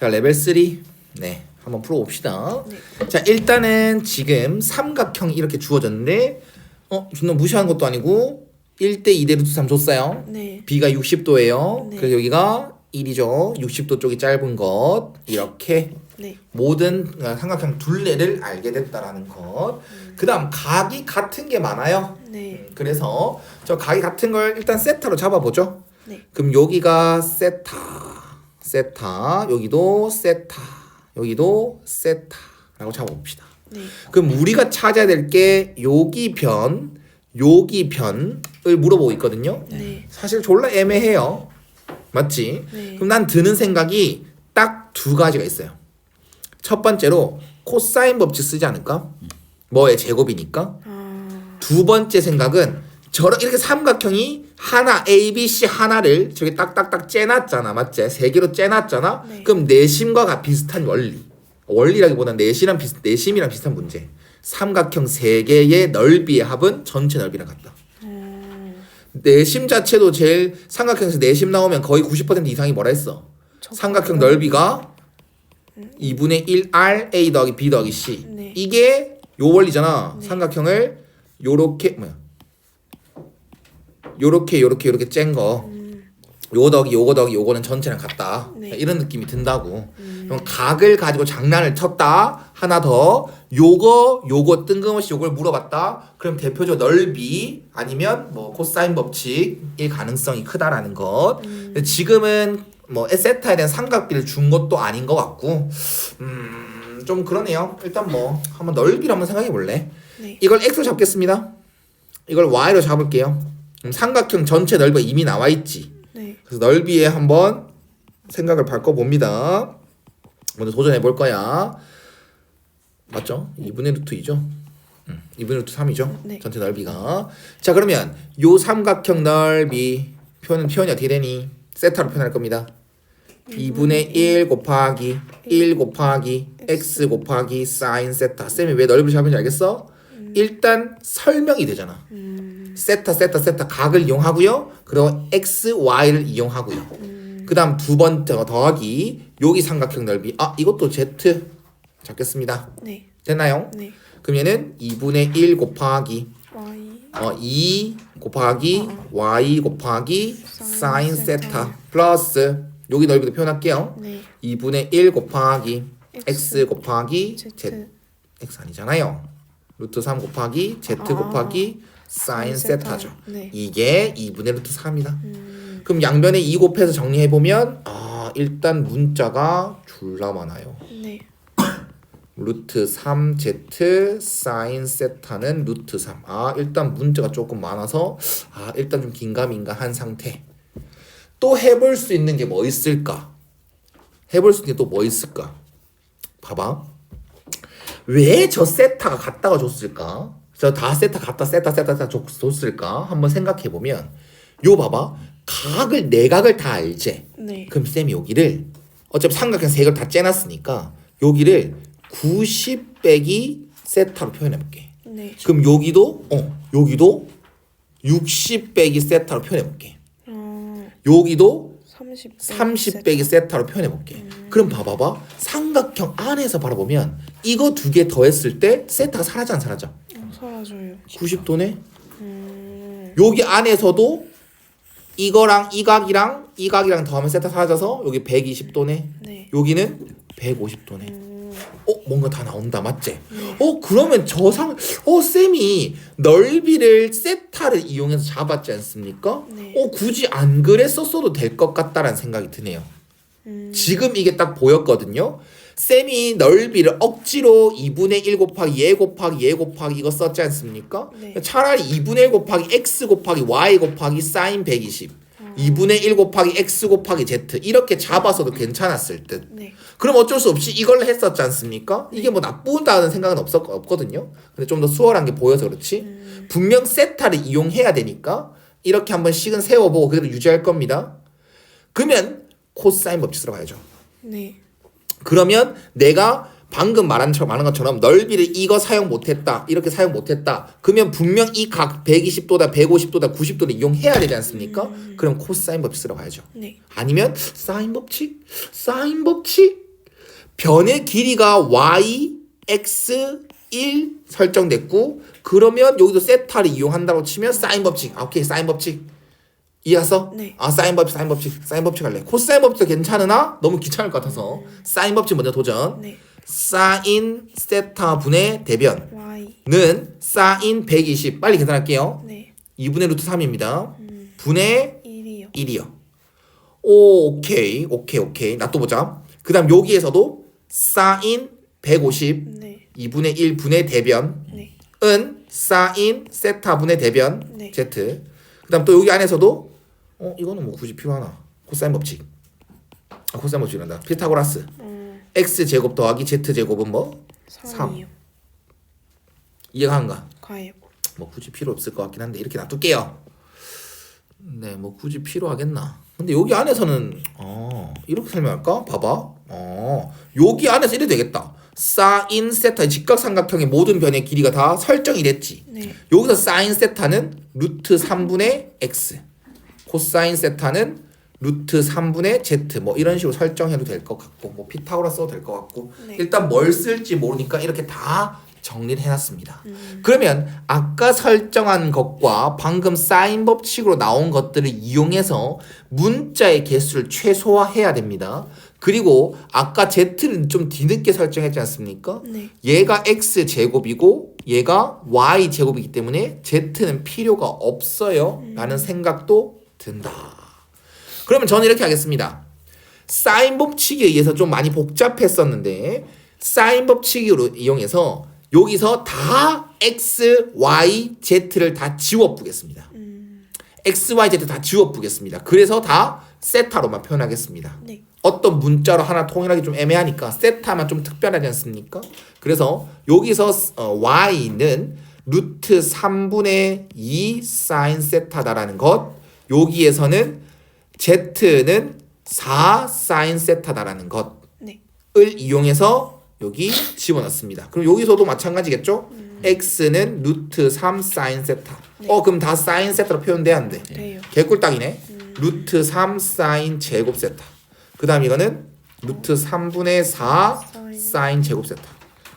자 레벨 3. 네. 한번 풀어 봅시다. 네. 자 일단은 지금 삼각형이 이렇게 주어졌는데 어 존나 무시한 것도 아니고 1대 2대 루트 3 줬어요. 네. B가 60도예요. 네. 그래서 여기가 1이죠. 60도 쪽이 짧은 것 이렇게 네. 모든 어, 삼각형 둘레를 알게 됐다라는 것. 그다음 각이 같은 게 많아요. 네. 그래서 저 각이 같은 걸 일단 세타로 잡아보죠. 네. 그럼 여기가 세타, 세타, 여기도 세타, 여기도 세타라고 잡아봅시다. 네. 그럼 우리가 찾아야 될 게 여기 변, 여기 변을 물어보고 있거든요. 네. 사실 졸라 애매해요. 맞지? 네. 그럼 난 드는 생각이 딱 두 가지가 있어요. 첫 번째로 코사인 법칙 쓰지 않을까? 뭐의 제곱이니까. 아. 두 번째 생각은 저런 이렇게 삼각형이 하나 A, B, C 하나를 저기 딱딱딱 째놨잖아, 맞지? 세 개로 째놨잖아. 네. 그럼 내심과 가 비슷한 원리. 원리라기보다 내심이랑 비슷 내심이랑 비슷한 문제. 삼각형 세 개의 넓이의 합은 전체 넓이랑 같다. 음. 내심 자체도 제일 삼각형에서 내심 나오면 거의 90% 이상이 뭐라 했어? 삼각형 넓이가 2분의 1 R A 더하기 B 더하기 C. 네. 이게 요 원리잖아. 네. 삼각형을 요렇게 뭐야? 요렇게 요렇게 요렇게 짠 거. 요거 더하기 요거 더하기 요거는 전체랑 같다. 네. 이런 느낌이 든다고. 그럼 각을 가지고 장난을 쳤다. 하나 더. 요거 요거 뜬금없이 요걸 물어봤다. 그럼 대표적 넓이 아니면 뭐 코사인 법칙일 가능성이 크다라는 것. 근데 지금은 뭐 에세타에 대한 삼각비를 준 것도 아닌 것 같고, 음, 좀 그러네요. 일단 뭐 한번 넓이를 한번 생각해 볼래. 네. 이걸 x로 잡겠습니다. 이걸 y로 잡을게요. 삼각형 전체 넓이가 이미 나와 있지. 네. 그래서 넓이에 한번 생각을 바꿔 봅니다. 먼저 도전해 볼 거야. 맞죠? 2분의 루트 2죠? 음, 2분의 루트 3이죠? 네. 전체 넓이가. 자, 그러면 요 삼각형 넓이 표현 표현이 어떻게 되니? 세타로 표현할 겁니다. 2분의 1 곱하기 1 곱하기 x 곱하기 사인 세타. 쌤이 왜 넓이를 잡은지 알겠어? 일단 설명이 되잖아. 음. 세타 세타 세타 각을 이용하고요. 그리고 x, y를 이용하고요. 그다음 두 번째 더하기 여기 삼각형 넓이. 아 이것도 z 잡겠습니다. 네. 됐나요? 네. 그럼 얘는 2분의 1 곱하기 Y. 어, 2 곱하기 y 곱하기 사인 사인 세타 세타. 플러스 여기 넓이도 표현할게요. 네. 2분의 1 곱하기 x, X 곱하기 z, Z. x 아니잖아요. 루트 3 곱하기 z 아. 곱하기 사인 세타죠. 네. 이게 2분의 루트 4입니다. 음. 그럼 양변에 2 곱해서 정리해 보면 아 일단 문자가 졸라 많아요. 네. 루트 3z 사인 세타는 루트 3. 아 일단 문자가 조금 많아서 아 일단 좀 긴가민가한 상태. 또 해볼 수 있는 게 뭐 있을까? 해볼 수 있는 게 또 뭐 있을까? 봐봐. 왜 저 세타가 갖다가 줬을까? 저다 세타 갖다 세타 세타 세타 줬- 줬을까? 한번 생각해 보면 요 봐봐. 각을 내각을 다 알지. 네. 그럼 쌤이 여기를 어차피 삼각형 세 개를 다 째놨으니까 여기를 90 빼기 세타로 표현해 볼게. 네. 그럼 여기도 어 여기도 60 빼기 세타로 표현해 볼게. 어. 여기도 30. 30 빼기 세타로 표현해 볼게. 그럼 봐봐봐 삼각형 안에서 바라보면 이거 두 개 더했을 때 세타가 사라져 안 사라져? 어, 사라져요. 90도네. 음. 여기 안에서도 이거랑 이 각이랑 이 각이랑 더하면 세타 사라져서 여기 120도네. 네. 여기는 150도네. 음. 어 뭔가 다 나온다 맞지? 어 그러면 저상 어 쌤이 넓이를 세타를 이용해서 잡았지 않습니까? 네. 어 굳이 안 그랬었어도 될 것 같다라는 생각이 드네요. 음. 지금 이게 딱 보였거든요. 쌤이 넓이를 억지로 2분의 1 곱하기 예 곱하기 예 곱하기 이거 썼지 않습니까? 네. 차라리 2분의 1 곱하기 x 곱하기 y 곱하기 사인 120 아. 2분의 1 곱하기 x 곱하기 z 이렇게 잡아서도 괜찮았을 듯. 네. 그럼 어쩔 수 없이 이걸 했었지 않습니까? 이게 뭐 나쁘다는 생각은 없었, 없거든요. 근데 좀 더 수월한 게 보여서 그렇지. 음. 분명 세타를 이용해야 되니까 이렇게 한번 식은 세워보고 그대로 유지할 겁니다. 그러면 코사인 법칙 쓰러 가야죠. 네. 그러면 내가 방금 말한 말한 것처럼 넓이를 이거 사용 못했다 이렇게 사용 못했다 그러면 분명 이 각 120도다 150도다 90도를 이용해야 되지 않습니까? 그럼 코사인 법칙 쓰러 가야죠. 네. 아니면 사인 법칙? 사인 법칙? 변의 길이가 y, x, 1 설정됐고 그러면 여기도 세타를 이용한다고 치면 사인 법칙. 아, 오케이. 사인 법칙. 이해했어? 네. 아, 사인 법칙, 사인 법칙. 사인 법칙 할래. 코사인 법칙도 괜찮으나 너무 귀찮을 것 같아서 사인 법칙 먼저 도전. 네. 사인 세타 분의 대변. Y. 는 사인 120 빨리 계산할게요. 네. 2분의 루트 3입니다. 분의 1이요. 1이요. 오, 오케이. 오케이, 오케이. 나또 보자. 그 다음 여기에서도 사인 150 네. 2분의 1 분의 대변 네. 은 사인 세타 분의 대변 네. z 그 다음 또 여기 안에서도 어 이거는 뭐 굳이 필요하나 코사인 법칙 아 코사인 법칙이란다 피타고라스 음. x 제곱 더하기 z 제곱은 뭐 3이요. 이해가 한가 가요. 뭐 굳이 필요 없을 것 같긴 한데 이렇게 놔둘게요. 네, 뭐 굳이 필요하겠나? 근데 여기 안에서는 어 이렇게 설명할까? 봐봐. 어 여기 안에서 이래 되겠다. 사인 세타의 직각삼각형의 모든 변의 길이가 다 설정이 됐지. 네. 여기서 사인 세타는 루트 3분의 x, 코사인 세타는 루트 3분의 z 뭐 이런 식으로 설정해도 될 것 같고 뭐 피타고라 써도 될 것 같고 네. 일단 뭘 쓸지 모르니까 이렇게 다 정리를 해놨습니다. 음. 그러면 아까 설정한 것과 방금 사인 법칙으로 나온 것들을 이용해서 문자의 개수를 최소화해야 됩니다. 그리고 아까 z를 좀 뒤늦게 설정했지 않습니까? 네. 얘가 x 제곱이고 얘가 y 제곱이기 때문에 z는 필요가 없어요. 라는 생각도 든다. 그러면 저는 이렇게 하겠습니다. 사인 법칙에 의해서 좀 많이 복잡했었는데 사인 법칙으로 이용해서 여기서 다 x, y, z를 다 지워 보겠습니다. 음. x, y, z 다 지워 보겠습니다. 그래서 다 세타로만 표현하겠습니다. 네. 어떤 문자로 하나 통일하기 좀 애매하니까 세타만 좀 특별하지 않습니까? 그래서 여기서 어, y는 루트 3분의 2 사인 세타다라는 것 여기에서는 z는 4 사인 세타다라는 것을 네. 이용해서 여기 집어넣습니다. 그럼 여기서도 마찬가지겠죠? x는 루트 3 사인 세타. 어 그럼 다 사인 세타로 표현돼야 안 돼. 돼요. 개꿀딱이네. 루트 3 사인 제곱 세타. 그 다음 이거는 루트 3분의 4 사인 제곱 세타.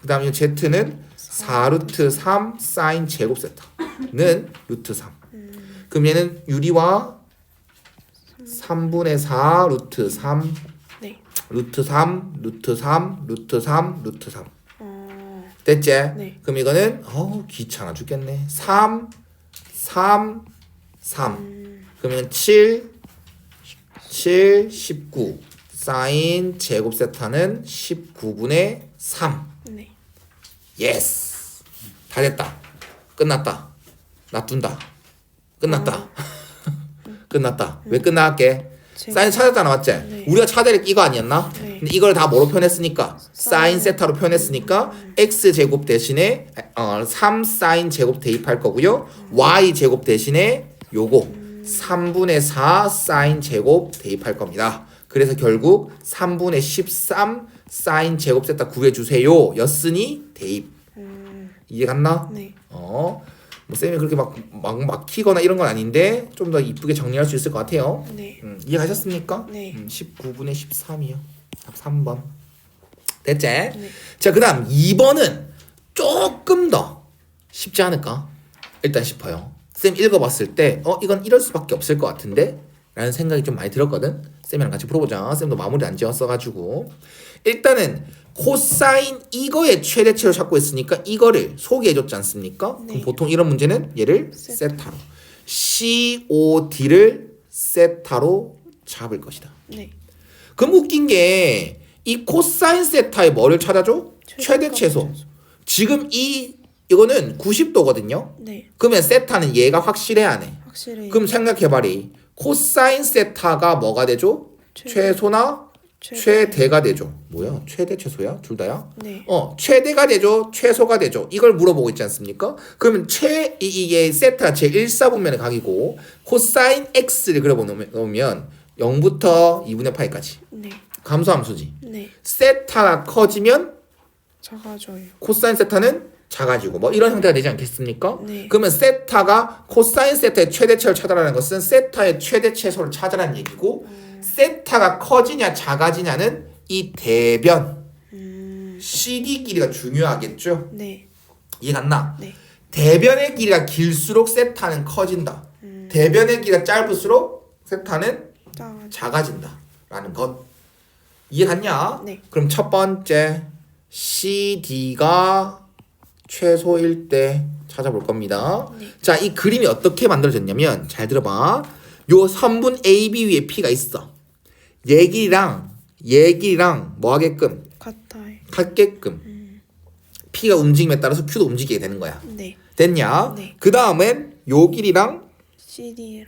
그 다음 이 z는 4 루트 3 사인 제곱 세타는 루트 3. 그럼 얘는 유리와 3분의 4 루트 3 네. 루트 3 루트 3 루트 3 루트 3 어. 됐지? 네. 그럼 이거는 어우 귀찮아 죽겠네. 3 3 3 그러면 7 7 19 사인 제곱 세타는 19분의 3 네. 예스! 다 됐다. 끝났다. 놔둔다 끝났다 끝났다 왜 끝나게. 사인 찾았잖아 맞지? 네. 우리가 찾아낼 게 이거 아니었나? 네. 근데 이걸 다 뭐로 표현했으니까 사인 세타로 표현했으니까 x 제곱 대신에 어, 3 사인 제곱 대입할 거고요 y 제곱 대신에 요거 3분의 4 사인 제곱 대입할 겁니다 그래서 결국 3분의 13 사인 제곱 세타 구해주세요 였으니 대입 음. 이해 갔나? 네. 어, 뭐 쌤이 그렇게 막, 막 막히거나 이런 건 아닌데 좀 더 이쁘게 정리할 수 있을 것 같아요. 네. 음, 이해가셨습니까? 네. 음, 19분의 13이요. 답 3번. 됐지? 네. 자, 그 다음 2번은 조금 더 쉽지 않을까? 일단 싶어요. 쌤 읽어봤을 때, 어, 이건 이럴 수밖에 없을 것 같은데? 라는 생각이 좀 많이 들었거든? 쌤이랑 같이 풀어보자. 쌤도 마무리 안 지었어가지고. 일단은 코사인 이거의 최대치를 찾고 있으니까 이거를 소개해줬지 않습니까? 네. 그럼 보통 이런 문제는 얘를 세타. 세타로. COD를 세타로 잡을 것이다. 네. 그럼 웃긴 게 이 코사인 세타의 뭐를 찾아줘? 최대 최소. 지금 이 이거는 90도거든요. 네. 그러면 세타는 얘가 확실해야 하네. 확실히. 그럼 생각해봐리. 코사인 세타가 뭐가 되죠? 최- 최소나 최대. 최대 가 되죠. 뭐야? 최대 최소야? 둘 다야? 네. 어, 최대가 되죠? 최소가 되죠? 이걸 물어보고 있지 않습니까? 그러면 최 이, 이게 세타 제 1사분면의 각이고 코사인 x를 그려 보면 0부터 2분의 파이까지 네. 감소함수지. 네. 세타가 커지면 작아져요. 코사인 세타는 작아지고 뭐 이런 형태가 되지 않겠습니까? 네. 그러면 세타가 코사인 세타의 최대치를 찾아라는 것은 세타의 최대 최소를 찾아라는 얘기고 세타가 커지냐 작아지냐는 이 대변 CD 길이가 중요하겠죠? 네. 이해 갔나? 네. 대변의 길이가 길수록 세타는 커진다. 음. 대변의 길이가 짧을수록 세타는. 작아진다라는 것. 이해 갔냐? 네. 그럼 첫 번째 CD가 최소일 때 찾아볼 겁니다. 네. 자, 이 그림이 어떻게 만들어졌냐면 잘 들어봐. 요 선분 AB 위에 P가 있어. 얘 길이랑 얘 길이랑 뭐 하게끔 같아요. 같게끔 P가 움직임에 따라서 Q도 움직이게 되는 거야. 네. 됐냐? 네. 그 다음엔 요 길이랑 CD랑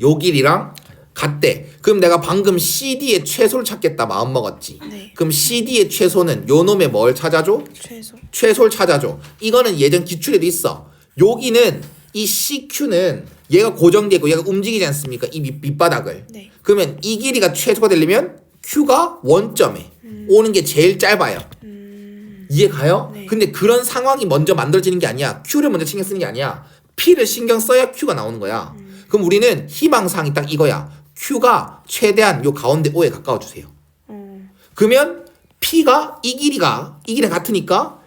요 길이랑 같대. 그럼 내가 방금 CD의 최소를 찾겠다 마음 먹었지. 네. 그럼 CD의 최소는 요 놈의 뭘 찾아줘? 최소. 최소를 찾아줘. 이거는 예전 기출에도 있어. 여기는 이 CQ는 얘가 고정되고 얘가 움직이지 않습니까? 이 밑, 밑바닥을. 네. 그러면 이 길이가 최소가 되려면 Q가 원점에 오는 게 제일 짧아요. 음. 이해 가요? 네. 근데 그런 상황이 먼저 만들어지는 게 아니야. Q를 먼저 신경 쓰는 게 아니야. P를 신경 써야 Q가 나오는 거야. 그럼 우리는 희망사항이 딱 이거야. Q가 최대한 요 가운데 O에 가까워 주세요. 어. 그러면 P가 이 길이가 이 길이 같으니까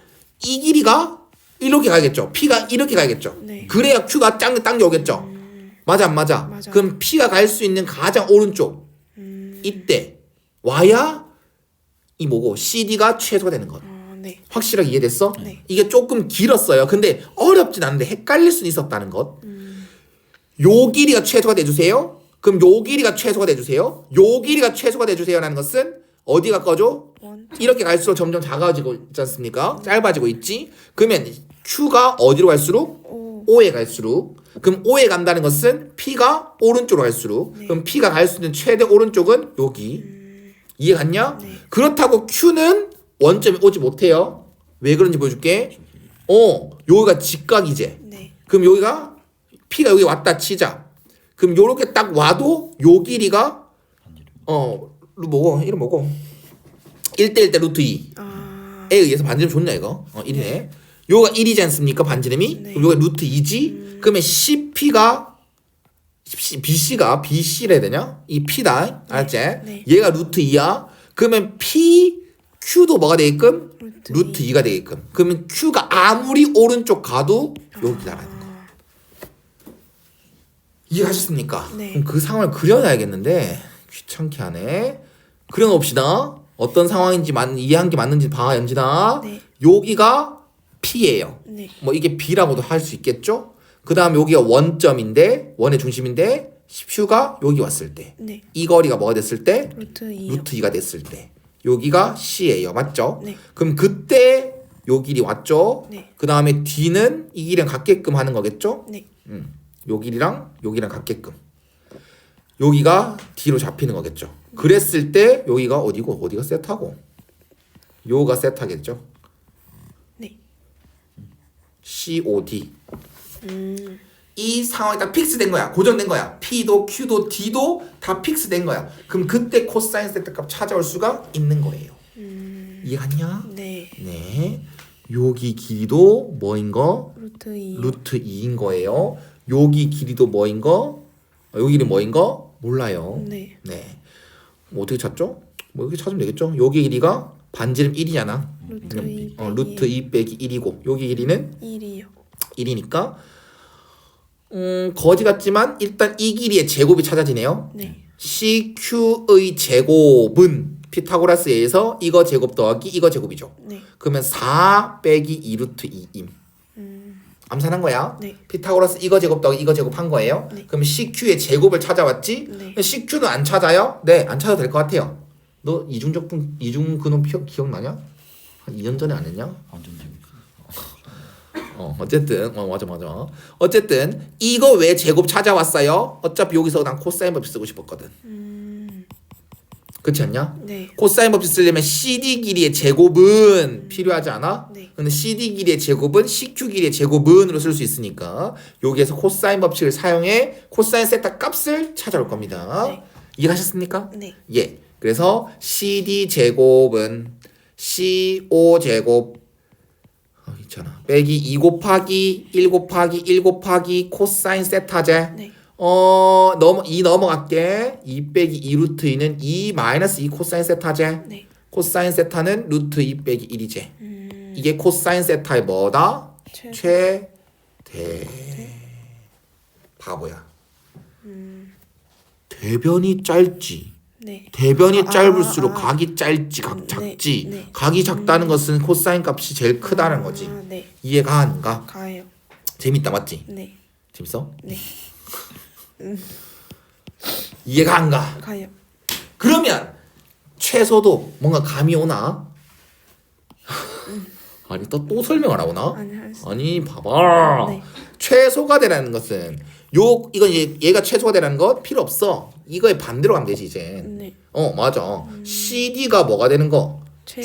이 길이가 이렇게 가야겠죠. P가 이렇게 가야겠죠. 네. 그래야 Q가 짱 당겨 오겠죠. 맞아 안 맞아? 맞아. 그럼 P가 갈 수 있는 가장 오른쪽 음. 이때 와야 이 뭐고 CD가 최소가 되는 것. 아, 네. 확실하게 이해됐어? 네. 이게 조금 길었어요. 근데 어렵진 않은데 헷갈릴 수는 있었다는 것. 음. 요 길이가 최소가 돼주세요. 그럼 요 길이가 최소가 돼주세요. 요 길이가 최소가 돼주세요라는 것은 어디 가까워져? 원. 이렇게 갈수록 점점 작아지고 있지 않습니까? 짧아지고 있지. 그러면 Q가 어디로 갈수록 오. O에 갈수록 그럼 O에 간다는 것은 P가 오른쪽으로 갈수록 네. 그럼 P가 갈 수 있는 최대 오른쪽은 여기 이해 갔냐? 네. 그렇다고 Q는 원점에 오지 못해요. 왜 그런지 보여줄게. 어 여기가 직각이제. 네. 그럼 여기가 P가 여기 왔다 치자. 그럼 요렇게 딱 와도 요 길이가 어 루- 뭐고? 이름 뭐고? 1대1 대 루트 2 아. 에 의해서 반지름 좋냐 이거? 어 1이네. 요가 1이지 않습니까 반지름이? 네. 그럼 요가 루트 2지? 그러면 CP가 BC가 BC라 해야 되냐? 이 P다. 알았지? 네. 얘가 루트 2야? 그러면 P Q도 뭐가 되게끔? 루트. 루트 2 가 되게끔. 그러면 Q가 아무리 오른쪽 가도 여기다라는 거 아. 이해하셨습니까? 네. 그럼 그 상황을 그려놔야겠는데 귀찮게 하네. 그려놓읍시다. 어떤 상황인지 맞, 이해한 게 맞는지 봐, 연진아. 네. 여기가 P예요. 네. 뭐 이게 B라고도 할 수 있겠죠? 그 다음 여기가 원점인데 원의 중심인데 Q가 여기 왔을 때 네. 이 거리가 뭐가 됐을 때 루트 2. 루트 2가 됐을 때 여기가 C예요. 맞죠? 네. 그럼 그때 요 길이 왔죠? 네. 그 다음에 D는 이 길이랑 같게끔 하는 거겠죠? 네. 음, 요 길이랑 요 길이랑 같게끔 여기가 D로 잡히는 거겠죠. 그랬을 때 여기가 어디고 어디가 세타고 요가 세타겠죠. 네. COD 음. 이 상황이 다 픽스된 거야. 고정된 거야. P도 Q도 D도 다 픽스된 거야. 그럼 그때 코사인 세타 값 찾아올 수가 있는 거예요. 음. 이해갔냐? 네. 네. 여기 길이도 뭐인 거? 루트 2. 루트 2인 거예요. 여기 길이도 뭐인 거? 어, 여기 길이 뭐인 거? 몰라요. 네. 네. 뭐 어떻게 찾죠? 뭐 이렇게 찾으면 되겠죠? 여기 길이가 반지름 1이잖아. 루트 2. 어, 루트 2 빼기 1이고 여기 길이는 1이요. 1이니까 음, 거지 같지만 일단 이 길이의 제곱이 찾아지네요. 네. CQ의 제곱은 피타고라스에 의해서 이거 제곱 더하기 이거 제곱이죠. 네. 그러면 4 빼기 2루트 2임. 음. 암산한 거야. 네. 피타고라스 이거 제곱 더하기 이거 제곱 한 거예요. 네. 그럼 CQ의 제곱을 찾아왔지? 네. CQ는 안 찾아요? 네, 안 찾아도 될 것 같아요. 너 이중적분 이중 근원 피 기억나냐? 한 2년 전에 안 했냐? 완전. 어, 어쨌든 어 맞아 맞아. 어쨌든 이거 왜 제곱 찾아왔어요? 어차피 여기서 난 코사인 법칙 쓰고 싶었거든. 음. 그렇지 않냐? 네. 코사인 법칙 쓰려면 CD 길이의 제곱은 필요하지 않아? 네. 근데 CD 길이의 제곱은 CQ 길이의 제곱은으로 쓸 수 있으니까 여기에서 코사인 법칙을 사용해 코사인 세타 값을 찾아올 겁니다. 네. 이해하셨습니까? 네. 예. 그래서 CD 제곱은 CO 제곱 어, 있잖아. 빼기 2 곱하기 1 곱하기 1 곱하기 코사인 세타제. 네. 어 넘어 2 넘어갈게. 2 빼기 2 루트 2는 2 마이너스 2 코사인 세타제. 네. 코사인 세타는 루트 2 빼기 1이지. 음. 이게 코사인 세타의 뭐다? 최. 최대. 바보야. 대변이 짧지. 네. 대변이 아, 짧을수록 아. 각이 짧지, 각 네, 작지. 네. 각이 작다는 것은 코사인 값이 제일 크다는 거지. 아, 네. 이해가 안 가? 가요. 재밌다 맞지? 네. 재밌어? 네. 이해가 안 가? 가요. 그러면 최소도 뭔가 감이 오나? 아니 또 또 설명을 하고나? 아니 할 수 아니 봐봐. 네. 최소가 되라는 것은 요 이건 얘, 얘가 최소가 되라는 것 필요 없어. 이거에 반대로 가면 되지 이제. 네. 어 맞아. CD가 뭐가 되는 거? 최.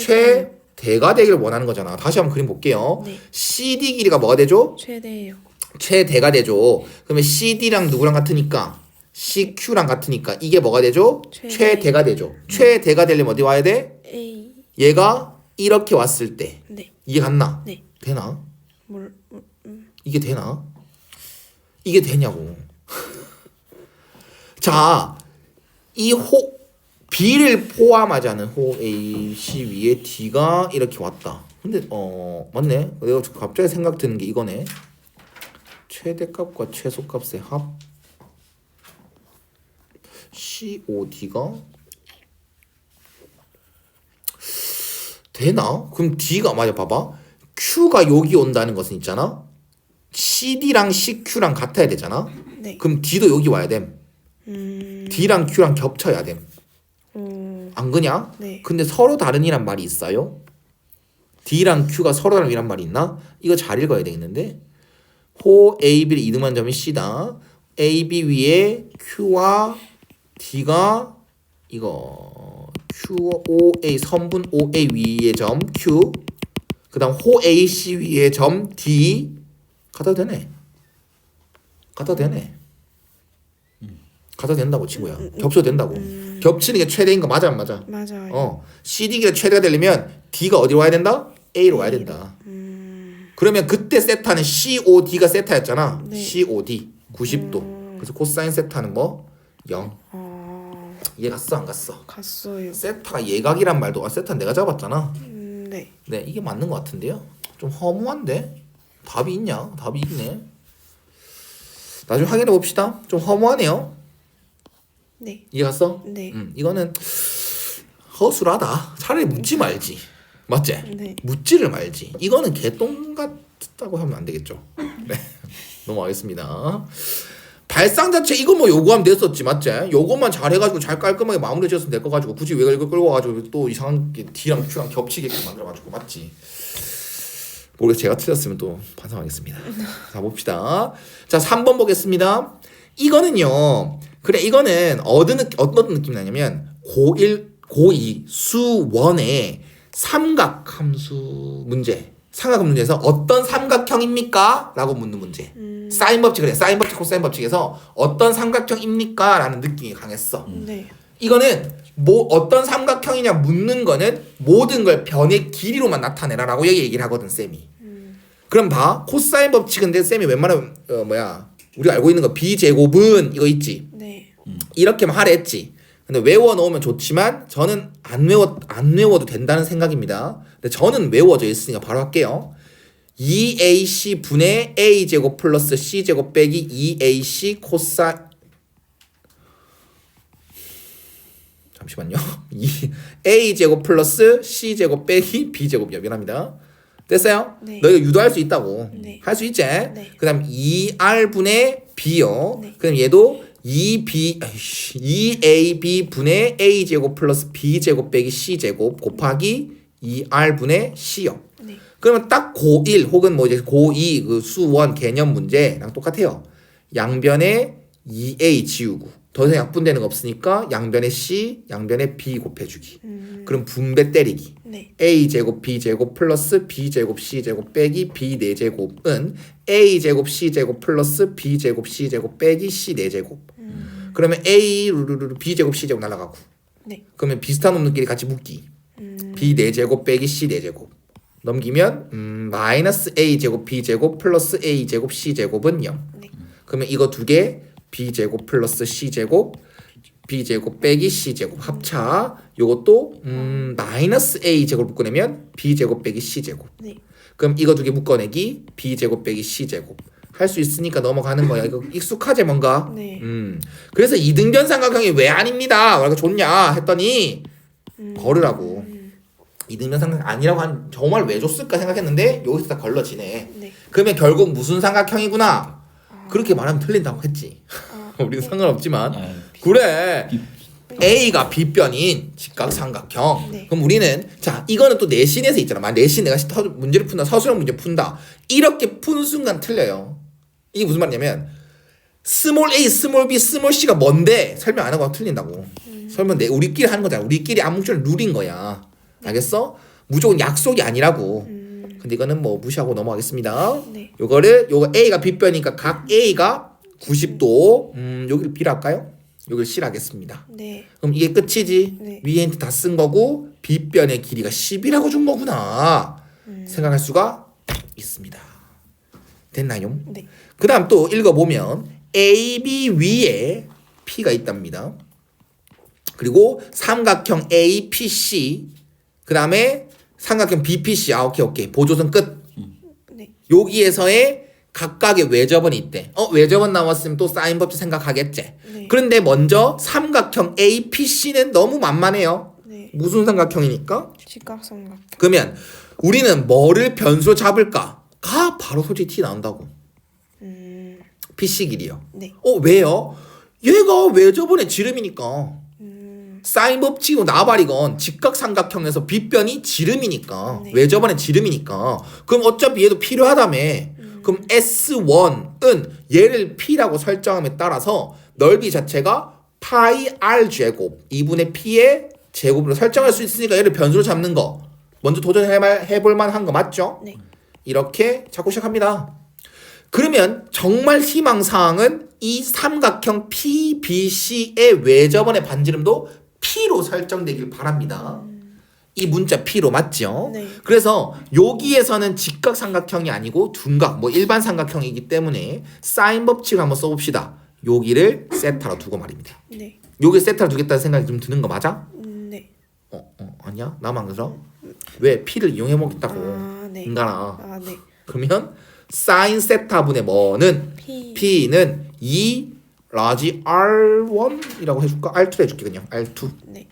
최대가 되기를 원하는 거잖아. 다시 한번 그림 볼게요. 네. CD 길이가 뭐가 되죠? 최대예요. 최대가 되죠. 그러면 CD랑 누구랑 같으니까 CQ랑 같으니까 이게 뭐가 되죠? 최대. 최대가 되죠. 최대가 되려면 어디 와야 돼? A. 얘가 이렇게 왔을 때 네. 이게 같나? 네. 되나? 뭘 뭘- 이게 되나? 이게 되냐고. 자, 이 호 B를 포함하자는 호 A, C 위에 D가 이렇게 왔다. 근데 어 맞네. 내가 갑자기 생각 드는 게 이거네. 최대값과 최소값의 합 COD가 되나? 그럼 D가 맞아 봐봐. Q가 여기 온다는 것은 있잖아. CD랑 CQ랑 같아야 되잖아. 네. 그럼 D도 여기 와야 됨. 음. D랑 Q랑 겹쳐야 됨. 오. 안 그냐? 네. 근데 서로 다른이란 말이 있어요? D랑 Q가 서로 다른이란 말이 있나? 이거 잘 읽어야 되겠는데. 호 AB를 이등만 점이 C다. AB 위에 Q와 D가 이거 Q OA 선분 OA 위에 점 Q. 그다음 호 AC 위에 점 D 갖다 되네. 갖다 되네. 갖다 된다고 친구야. 겹쳐도 된다고. 겹치는 게 최대인 거 맞아 안 맞아? 맞아요. 어, CD가 최대가 되려면 D가 어디로 와야 된다? A로 와야 된다. 음. 그러면 그때 세타는 COD가 세타였잖아. 네. COD 90도. 그래서 코사인 세타는 뭐? 0. 아. 이해 갔어 안 갔어? 갔어요. 세타가 예각이란 말도 아 세타 내가 잡았잖아. 음, 네. 네 이게 맞는 것 같은데요. 좀 허무한데 답이 있냐? 답이 있네. 나중에 확인해 봅시다. 좀 허무하네요. 네. 이해 갔어? 네. 음, 이거는 허술하다. 차라리 묻지 말지. 맞지? 네. 묻지를 말지. 이거는 개똥 같다고 하면 안 되겠죠. 네. 넘어가겠습니다. 발상 자체 이거 뭐 요구하면 됐었지 맞지? 요것만 잘해가지고 잘 깔끔하게 마무리 지었으면 될 거 가지고 굳이 왜 이걸 끌고 와가지고 또 이상한 게 D랑 Q랑 겹치게끔 만들어가지고 맞지? 모르겠 제가 틀렸으면 또 반성하겠습니다. 자 봅시다. 자 3번 보겠습니다. 이거는요. 그래 이거는 어느 느, 어떤 느낌이 나냐면 고1 고2 수1의 삼각 함수 문제. 삼각 문제에서 어떤 삼각형입니까? 라고 묻는 문제. 사인 법칙 그래. 사인 법칙 코사인 법칙에서 어떤 삼각형입니까? 라는 느낌이 강했어. 네. 이거는 뭐 어떤 삼각형이냐 묻는 거는 모든 걸 변의 길이로만 나타내라라고 얘기를 하거든 쌤이. 그럼 봐 코사인 법칙인데 쌤이 웬만하면 어 뭐야 우리가 알고 있는 거 b 제곱은 이거 있지 네. 이렇게만 하래 했지. 근데 외워 놓으면 좋지만 저는 안 외워 안 외워도 된다는 생각입니다. 근데 저는 외워져 있으니까 바로 할게요. 2ac 분의 a 제곱 플러스 c 제곱 빼기 2ac 코사 잠시만요. 이 a 제곱 플러스 c 제곱 빼기 b 제곱이요. 미안합니다. 됐어요? 네. 너 이거 유도할 수 있다고. 네. 할수 있지? 네. 그다음 2r 분의 b요. 네. 그럼 얘도 2b 아이씨, 2ab 분의 a 제곱 플러스 b 제곱 빼기 c 제곱 곱하기 2r 분의 c요. 네. 그러면 딱 고1 혹은 뭐 이제 고2 그 수원 개념 문제랑 똑같아요. 양변에 2a 지우고 더 이상 약분되는 거 없으니까 양변에 c, 양변에 b 곱해주기. 그럼 분배 때리기. 네. a 제곱 b 제곱 플러스 b 제곱 c 제곱 빼기 b 네 제곱은 a 제곱 c 제곱 플러스 b 제곱 c 제곱 빼기 c 네 제곱. 그러면 a 루루루 b 제곱 c 제곱 날라가고. 네. 그러면 비슷한 놈들끼리 같이 묶기. b 네 제곱 빼기 c 네 제곱. 넘기면 음, 마이너스 a 제곱 b 제곱 플러스 a 제곱 c 제곱은 0. 네. 그러면 이거 두 개 b 제곱 플러스 c 제곱 b 제곱 빼기 c 제곱 합차 요것도 음 마이너스 a 제곱 묶어내면 b 제곱 빼기 c 제곱 네. 그럼 이거 두 개 묶어내기 b 제곱 빼기 c 제곱 할 수 있으니까 넘어가는 거야. 이거 익숙하지 뭔가? 네. 음. 그래서 이등변 삼각형이 왜 아닙니다. 왜 이렇게 좋냐? 했더니 음. 걸으라고. 이등변 삼각형 아니라고 한 정말 왜 줬을까 생각했는데 여기서 다 걸러지네. 네. 그러면 결국 무슨 삼각형이구나? 아. 그렇게 말하면 틀린다고 했지. 아, 우리는 네. 상관없지만. 아, 그래. 비- A가 B변인 직각삼각형. 네. 그럼 우리는 자 이거는 또 내신에서 있잖아. 만 내신 내가 서- 문제를 푼다. 서술형 문제 푼다. 이렇게 푼 순간 틀려요 이게 무슨 말이냐면 스몰 A 스몰 B 스몰 C가 뭔데 설명 안 하고 틀린다고. 설명 내 우리끼리 하는 거잖아. 우리끼리 암묵적 룰인 거야. 알겠어? 무조건 약속이 아니라고. 음. 근데 이거는 뭐 무시하고 넘어가겠습니다. 네. 요거를 요거 A가 B변이니까 각 A가 90도. 음. 여기를 B라 할까요? 여기를 C라 하겠습니다. 네. 그럼 이게 끝이지? 네. 위에 힌트 다 쓴 거고 B변의 길이가 10이라고 준 거구나. 음. 생각할 수가 있습니다 됐나요? 네. 그 다음 또 읽어보면 AB 위에 P가 있답니다 그리고 삼각형 APC 그 다음에 삼각형 BPC 아 오케이 오케이 보조선 끝 네. 여기에서의 각각의 외접원이 있대. 어 외접원 나왔으면 또 사인 법칙 생각하겠지. 네. 그런데 먼저 삼각형 APC는 너무 만만해요. 네. 무슨 삼각형이니까? 직각삼각. 그러면 우리는 뭐를 변수로 잡을까? 가 바로 솔직히 티 나온다고. 음. PC 길이요. 네. 어 왜요? 얘가 외접원의 지름이니까. 음. 사인 법칙이고 나발이건 직각삼각형에서 빗변이 지름이니까 네. 외접원의 지름이니까 그럼 어차피 얘도 필요하다며 그럼 S1은 얘를 P라고 설정함에 따라서 넓이 자체가 파이 R 제곱 2분의 P의 제곱으로 설정할 수 있으니까 얘를 변수로 잡는 거 먼저 도전해볼 만한 거 맞죠? 네. 이렇게 잡고 시작합니다. 그러면 정말 희망사항은 이 삼각형 PBC의 외접원의 반지름도 P로 설정되길 바랍니다. 이 문자 P로 맞죠? 네. 그래서 여기에서는 직각 삼각형이 아니고 둔각, 뭐 일반 삼각형이기 때문에 사인 법칙을 한번 써봅시다. 여기를 세타로 두고 말입니다. 네. 여기 세타로 두겠다는 생각이 좀 드는 거 맞아? 음, 네. 어, 어 아니야? 나만 그러? 왜 P를 이용해 먹겠다고? 아, 네. 인간아. 아, 네. 그러면 사인 세타분의 뭐는 P. P는 2 라지 R1이라고 해줄까? R2 해줄게 그냥 R2 네.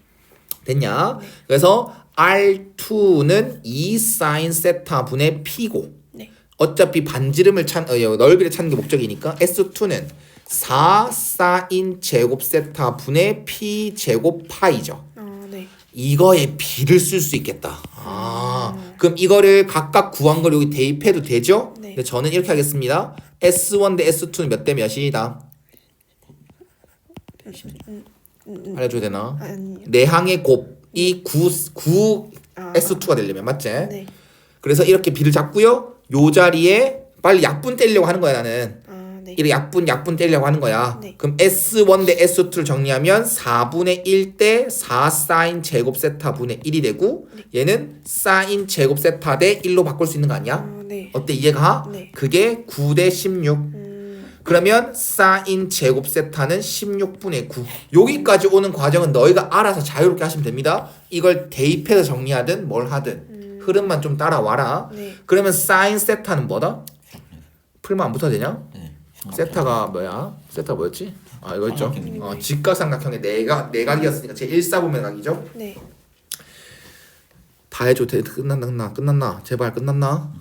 됐냐? 그래서 R2는 2 사인 세타 분의 P고 네. 어차피 반지름을 찬 어, 넓이를 찾는 게 목적이니까 S2는 4 사인 제곱 세타 분의 P 제곱 파이죠. 아, 네. 이거에 B를 쓸 수 있겠다. 아, 그럼 이거를 각각 구한 걸 여기 대입해도 되죠? 네. 근데 저는 이렇게 하겠습니다. S1 대 S2는 몇 대 몇이다? 음, 음, 알려줘야 되나? 아니요. 내항의 곱이 9, 9 아, S2가 되려면 맞지? 네. 그래서 이렇게 B를 잡고요. 요 자리에 빨리 약분 떼려고 하는 거야 나는. 아, 네. 이렇게 약분 약분 떼려고 하는 거야. 네. 그럼 S1 대 S2를 정리하면 4분의 1 대 4 사인 제곱 세타 분의 1이 되고 얘는 사인 제곱 세타 대 1로 바꿀 수 있는 거 아니야? 아, 네. 어때 이해가? 네. 그게 9 대 16. 음, 그러면 사인 제곱 세타는 16분의 9. 여기까지 오는 과정은 너희가 알아서 자유롭게 하시면 됩니다. 이걸 대입해서 정리하든 뭘 하든 흐름만 좀 따라와라. 네. 그러면 사인 세타는 뭐다? 풀면 안 붙어도 되냐? 네. 세타가 뭐야? 세타 뭐였지? 아 이거 있죠. 삼각형이네. 어, 직각삼각형의 내각 내각이었으니까 제 1사분면각이죠. 네. 다 해줘. 대, 끝났나 끝났나 끝났나? 제발 끝났나?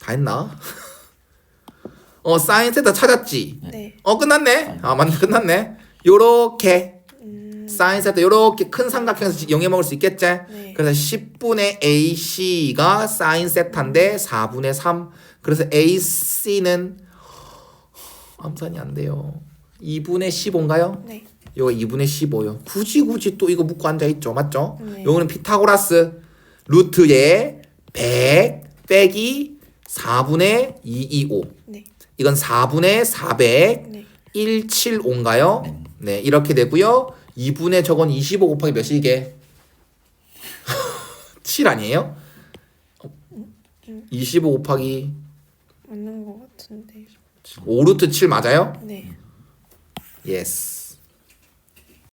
다 했나? 어 사인 세타 찾았지. 네. 어 끝났네. 아 맞네 끝났네. 요렇게 음, 사인 세타 요렇게 큰 삼각형에서 영해 먹을 수 있겠지? 네. 그래서 10분의 AC가 사인 세타인데 4분의 3. 그래서 AC는 암산이 안 돼요. 2분의 15인가요? 네. 요거 2분의 15요. 굳이 굳이 또 이거 묶고 앉아 있죠. 맞죠? 네. 요거는 피타고라스 루트에 100 빼기 4분의 225. 네. 이건 4분의 400 네. 175인가요? 네. 네, 이렇게 되고요. 2분의 저건 25 곱하기 몇이 이게? 7 아니에요? 25 곱하기 맞는 것 같은데. 5루트 7 맞아요? 네. 예스.